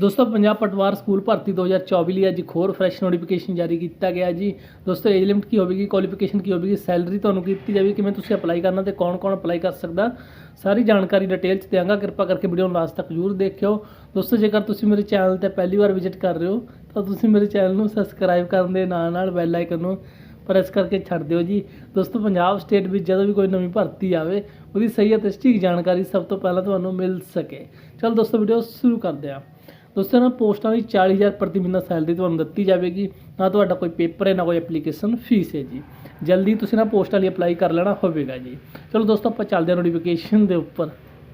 ਦੋਸਤੋ, ਪੰਜਾਬ ਪਟਵਾਰ ਸਕੂਲ ਭਰਤੀ 2024 ਲਈ ਅੱਜ ਇੱਕ ਹੋਰ ਫਰੈਸ਼ ਨੋਟੀਫਿਕੇਸ਼ਨ ਜਾਰੀ ਕੀਤਾ ਗਿਆ ਜੀ। ਦੋਸਤੋ ਏਜ ਲਿਮਟ ਕੀ ਹੋਵੇਗੀ? ਕੁਆਲੀਫਿਕੇਸ਼ਨ ਕੀ ਹੋਵੇਗੀ? ਸੈਲਰੀ ਤੁਹਾਨੂੰ ਕੀਤੀ ਜਾਵੇਗੀ। ਕਿਵੇਂ ਤੁਸੀਂ ਅਪਲਾਈ ਕਰਨਾ ਤੇ ਕੌਣ-ਕੌਣ ਅਪਲਾਈ ਕਰ ਸਕਦਾ? ਸਾਰੀ ਜਾਣਕਾਰੀ ਡਿਟੇਲ ਚ ਦਿਆਂਗਾ ਕਿਰਪਾ ਕਰਕੇ ਵੀਡੀਓ ਨੂੰ ਲਾਸਟ ਤੱਕ ਜ਼ਰੂਰ ਦੇਖਿਓ। ਦੋਸਤੋ, ਜੇਕਰ ਤੁਸੀਂ ਮੇਰੇ ਚੈਨਲ ਤੇ ਪਹਿਲੀ ਵਾਰ ਵਿਜ਼ਿਟ ਕਰ ਰਹੇ ਹੋ, ਤਾਂ ਤੁਸੀਂ ਮੇਰੇ ਚੈਨਲ ਨੂੰ ਸਬਸਕ੍ਰਾਈਬ ਕਰਨ ਦੇ ਨਾਲ ਨਾਲ ਬੈਲ ਆਈਕਨ ਨੂੰ ਪ੍ਰੈਸ ਕਰਕੇ ਛੱਡ ਦਿਓ ਜੀ। ਦੋਸਤੋ, ਪੰਜਾਬ ਸਟੇਟ ਵਿੱਚ ਜਦੋਂ ਵੀ ਕੋਈ ਨਵੀਂ ਭਰਤੀ ਆਵੇ, ਉਹਦੀ ਸਹੀ ਅਤੇ ਸਟੀਕ ਜਾਣਕਾਰੀ ਸਭ ਤੋਂ ਪਹਿਲਾਂ ਤੁਹਾਨੂੰ ਮਿਲ ਸਕੇ। ਚਲ ਦੋਸਤੋ ਵੀਡੀਓ ਸ਼ੁਰੂ ਕਰਦੇ ਹਾਂ। ਦੋਸਤੋ ਨਾ ਪੋਸਟਾਂ ਦੀ 40000 ਪ੍ਰਤੀ ਮਹੀਨਾ ਸੈਲਰੀ ਤੁਹਾਨੂੰ ਦਿੱਤੀ ਜਾਵੇਗੀ, ਨਾ ਤੁਹਾਡਾ ਕੋਈ ਪੇਪਰ ਹੈ, ਨਾ ਕੋਈ ਐਪਲੀਕੇਸ਼ਨ ਫੀਸ ਹੈ ਜੀ। ਜਲਦੀ ਤੁਸੀਂ ਨਾ ਪੋਸਟਾਂ ਲਈ ਅਪਲਾਈ ਕਰ ਲੈਣਾ ਹੋਵੇਗਾ ਜੀ। ਚਲੋ ਦੋਸਤੋ, ਆਪਾਂ ਚੱਲਦੇ ਹਾਂ ਨੋਟੀਫਿਕੇਸ਼ਨ ਦੇ ਉੱਪਰ।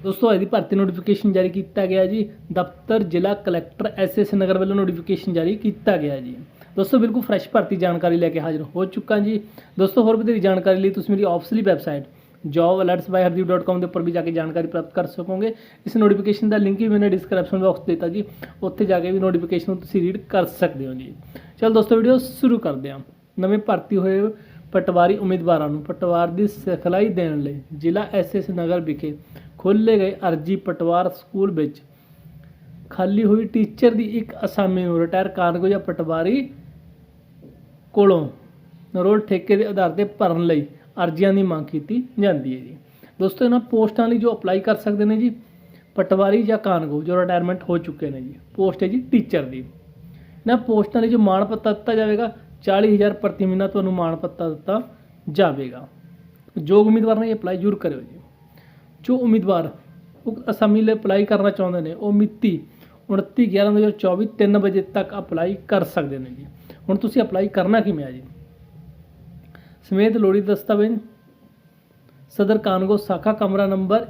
ਦੋਸਤੋ, ਇਹਦੀ ਭਰਤੀ ਨੋਟੀਫਿਕੇਸ਼ਨ ਜਾਰੀ ਕੀਤਾ ਗਿਆ ਜੀ। ਦਫ਼ਤਰ, ਜ਼ਿਲ੍ਹਾ ਕਲੈਕਟਰ ਐਸਐਸ ਨਗਰ ਵੱਲੋਂ ਨੋਟੀਫਿਕੇਸ਼ਨ ਜਾਰੀ ਕੀਤਾ ਗਿਆ ਜੀ। ਦੋਸਤੋ, ਬਿਲਕੁਲ ਫਰੈਸ਼ ਭਰਤੀ ਜਾਣਕਾਰੀ ਲੈ ਕੇ ਹਾਜ਼ਰ ਹੋ ਚੁੱਕਾ ਜੀ। ਦੋਸਤੋ, ਹੋਰ ਵਧੇਰੀ ਜਾਣਕਾਰੀ ਲਈ ਤੁਸੀਂ ਮੇਰੀ ਆਫਸਲੀ ਵੈਬਸਾਈਟ jobalertsbyhardeep.com ਦੇ ਉੱਪਰ ਵੀ ਜਾ ਕੇ ਜਾਣਕਾਰੀ ਪ੍ਰਾਪਤ ਕਰ ਸਕੋਗੇ। ਇਸ ਨੋਟੀਫਿਕੇਸ਼ਨ ਦਾ ਲਿੰਕ ਵੀ ਮੈਨੇ ਡਿਸਕ੍ਰਿਪਸ਼ਨ ਬਾਕਸ ਦਿੱਤਾ ਜੀ। ਉੱਥੇ ਜਾ ਕੇ ਵੀ ਨੋਟੀਫਿਕੇਸ਼ਨ ਨੂੰ ਤੁਸੀਂ ਰੀਡ ਕਰ ਸਕਦੇ ਹੋ ਜੀ। ਚਲ ਦੋਸਤੋ ਵੀਡੀਓ ਸ਼ੁਰੂ ਕਰਦੇ ਹਾਂ। ਨਵੇਂ ਭਰਤੀ ਹੋਏ ਪਟਵਾਰੀ ਉਮੀਦਵਾਰਾਂ ਨੂੰ ਪਟਵਾਰ ਦੀ ਸਿਖਲਾਈ ਦੇਣ ਲਈ ਜ਼ਿਲ੍ਹਾ ਐਸਐਸ ਨਗਰ ਵਿਖੇ ਖੋਲ੍ਹੇ ਗਏ ਅਰਜੀ ਪਟਵਾਰ ਸਕੂਲ ਵਿੱਚ। ਖਾਲੀ ਹੋਈ ਟੀਚਰ ਦੀ ਇੱਕ ਅਸਾਮੀ ਨੂੰ ਰਿਟਾਇਰ ਕਾਰਗੋ ਜਾਂ ਪਟਵਾਰੀ ਕੋਲੋਂ ਰੋਲ ਠੇਕੇ ਦੇ ਆਧਾਰ ਤੇ ਭਰਨ ਲਈ ਅਰਜ਼ੀਆਂ ਦੀ ਮੰਗ ਕੀਤੀ ਜਾਂਦੀ ਹੈ ਜੀ। ਦੋਸਤੋ, ਇਹਨਾਂ ਪੋਸਟਾਂ ਲਈ ਜੋ ਅਪਲਾਈ ਕਰ ਸਕਦੇ ਨੇ ਜੀ, ਪਟਵਾਰੀ ਜਾਂ ਕਾਨਗੋ, ਜੋ ਰਿਟਾਇਰਮੈਂਟ ਹੋ ਚੁੱਕੇ ਨੇ ਜੀ, ਪੋਸਟ ਹੈ ਜੀ ਟੀਚਰ ਦੀ। ਨਾ ਪੋਸਟਾਂ ਲਈ ਜੋ ਮਾਣ ਪੱਤਾ ਦਿੱਤਾ ਜਾਵੇਗਾ 40000 ਪ੍ਰਤੀ ਮਹੀਨਾ ਤੁਹਾਨੂੰ ਮਾਣ ਪੱਤਾ ਦਿੱਤਾ ਜਾਵੇਗਾ। ਜੋ ਉਮੀਦਵਾਰ ਨੇ ਅਪਲਾਈ ਜ਼ਰੂਰ ਕਰਿਓ ਜੀ। ਜੋ ਉਮੀਦਵਾਰ ਉਕਤ ਅਸਾਮੀ ਲਈ ਅਪਲਾਈ ਕਰਨਾ ਚਾਹੁੰਦੇ ਨੇ, ਉਹ ਮਿਤੀ 29 11 2024 3 ਵਜੇ ਤੱਕ ਅਪਲਾਈ ਕਰ ਸਕਦੇ ਨੇ ਜੀ। ਹੁਣ ਤੁਸੀਂ ਅਪਲਾਈ ਕਰਨਾ ਕਿਵੇਂ ਆ ਜੀ? ਸਮੇਤ ਲੋੜੀ ਦਸਤਾਵੇਜ਼। ਸਦਰ ਕਾਨਗੋ ਸਾਖਾ ਕਮਰਾ ਨੰਬਰ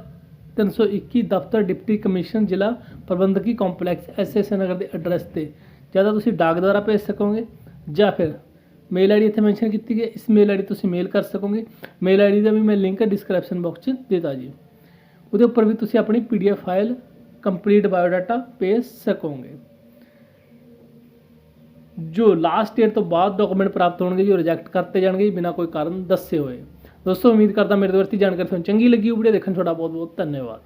321 ਦਫ਼ਤਰ, ਡਿਪਟੀ ਕਮਿਸ਼ਨ ਜ਼ਿਲ੍ਹਾ ਪ੍ਰਬੰਧਕੀ ਕੰਪਲੈਕਸ ਐਸਐਸ ਨਗਰ ਦੇ ਐਡਰੈਸ ਤੇ। ਜਾਂ ਤਾਂ ਤੁਸੀਂ ਡਾਕ ਦੁਆਰਾ ਭੇਜ ਸਕੋਗੇ ਜਾਂ ਫਿਰ ਮੇਲ ਆਈਡੀ ਇੱਥੇ ਮੈਂਸ਼ਨ ਕੀਤੀ ਗਈ ਇਸ ਮੇਲ ਆਈਡੀ ਤੁਸੀਂ ਮੇਲ ਕਰ ਸਕੋਗੇ। ਮੇਲ ਆਈਡੀ ਦਾ ਵੀ ਮੈਂ ਲਿੰਕ ਡਿਸਕ੍ਰਿਪਸ਼ਨ ਬਾਕਸ 'ਚ ਦਿੱਤਾ ਜੀ। ਉਹਦੇ ਉੱਪਰ ਵੀ ਤੁਸੀਂ ਆਪਣੀ ਪੀਡੀਐਫ ਫਾਈਲ, ਕੰਪਲੀਟ ਬਾਇਓਡਾਟਾ ਭੇਜ ਸਕੋਗੇ। ਜੋ ਲਾਸਟ ਈਅਰ ਤੋਂ ਬਾਅਦ ਡਾਕੂਮੈਂਟ ਪ੍ਰਾਪਤ ਹੋਣਗੇ ਜੋ ਰਿਜੈਕਟ ਕਰਤੇ ਜਾਣਗੇ ਬਿਨਾਂ ਕੋਈ ਕਾਰਨ ਦੱਸੇ ਹੋਏ। ਦੋਸਤੋ, ਉਮੀਦ ਕਰਦਾ ਮੇਰੇ ਤੋਂ ਵਰਤੀ ਜਾਣਕਾਰੀ ਤੁਹਾਨੂੰ ਚੰਗੀ ਲੱਗੀ ਉਹ ਵੀਡੀਓ ਦੇਖਣ 'ਚ ਤੁਹਾਡਾ ਬਹੁਤ ਬਹੁਤ ਧੰਨਵਾਦ।